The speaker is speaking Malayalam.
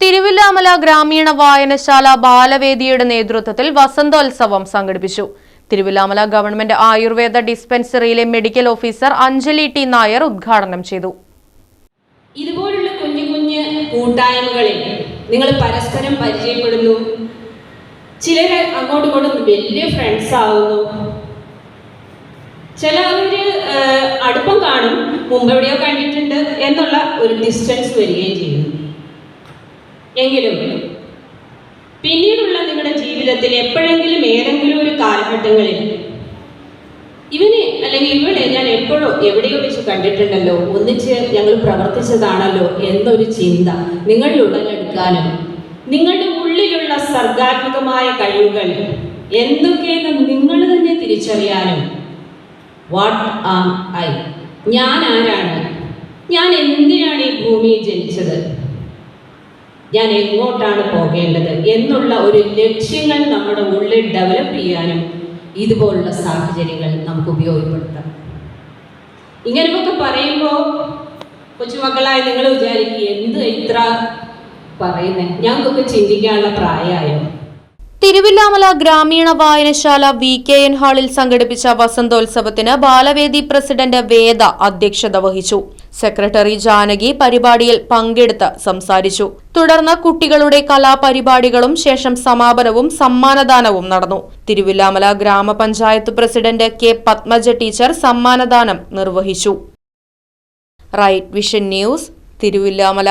Thiruvilwamala ഗ്രാമീണ വായനശാല ബാലവേദിയുടെ നേതൃത്വത്തിൽ വസന്തോത്സവം സംഘടിപ്പിച്ചു. Thiruvilwamala government Ayurveda ഡിസ്പെൻസറിയിലെ medical officer Anjali T Nair ഉദ്ഘാടനം ചെയ്തു. ഇതുപോലുള്ള കുഞ്ഞു കുഞ്ഞു കൂട്ടായ്മകളിൽ നിങ്ങൾ പരസ്പരം പരിചയപ്പെടുന്നു. ചിലർ അങ്ങോട്ടും ഇങ്ങോട്ടും വലിയ ഫ്രണ്ട്സ് ആവുന്നു. ചിലവര് അടുപ്പം കാണും. മുമ്പ് എവിടെയോ കണ്ടിട്ടുണ്ട് എന്നുള്ള ഒരു ഡിസ്റ്റൻസ് വരികയും ചെയ്യുന്നു. എങ്കിലും പിന്നീടുള്ള നിങ്ങളുടെ ജീവിതത്തിൽ എപ്പോഴെങ്കിലും ഏതെങ്കിലും ഒരു കാലഘട്ടങ്ങളിൽ ഇവനെ അല്ലെങ്കിൽ ഇവളെ ഞാൻ എപ്പോഴോ എവിടെയോ വെച്ച് കണ്ടിട്ടുണ്ടല്ലോ. ഒന്നിച്ച് ഞങ്ങൾ പ്രവർത്തിച്ചതാണല്ലോ എന്നൊരു ചിന്ത നിങ്ങളിൽ ഉടലെടുക്കാനും നിങ്ങളുടെ ഉള്ളിലുള്ള സർഗാത്മകമായ കഴിവുകൾ എന്തൊക്കെയെന്ന് നിങ്ങൾ തന്നെ തിരിച്ചറിയാനും. വാട്ട് ആം ഐ ഞാൻ ആരാണ്? ഞാൻ എന്തിനാണ് ഈ ഭൂമിയിൽ ജനിച്ചത്? ഞാൻ എങ്ങോട്ടാണ് പോകേണ്ടത് എന്നുള്ള ഒരു ലക്ഷ്യങ്ങൾ നമ്മുടെ ഉള്ളിൽ ഡെവലപ്പ് ചെയ്യാനും ഇതുപോലുള്ള സാഹചര്യങ്ങൾ നമുക്ക് ഉപയോഗപ്പെടുത്താം. ഇങ്ങനെയൊക്കെ പറയുമ്പോൾ കൊച്ചുമക്കളായ നിങ്ങൾ വിചാരിക്കുക എന്ത് ഇത്ര പറയുന്നത് ഞങ്ങൾക്കൊക്കെ ചിന്തിക്കാനുള്ള പ്രായമായോ? തിരുവില്ലാമല ഗ്രാമീണ വായനശാല വി കെ എൻ ഹാളിൽ സംഘടിപ്പിച്ച വസന്തോത്സവത്തിന് ബാലവേദി പ്രസിഡന്റ് വേദ അധ്യക്ഷത വഹിച്ചു. സെക്രട്ടറി ജാനകി പരിപാടിയിൽ പങ്കെടുത്ത് സംസാരിച്ചു. തുടർന്ന് കുട്ടികളുടെ കലാപരിപാടികളും ശേഷം സമാപനവും സമ്മാനദാനവും നടന്നു. തിരുവില്ലാമല ഗ്രാമപഞ്ചായത്ത് പ്രസിഡന്റ് കെ പത്മജ ടീച്ചർ സമ്മാനദാനം നിർവഹിച്ചു. Right vision news Thiruvilwamala.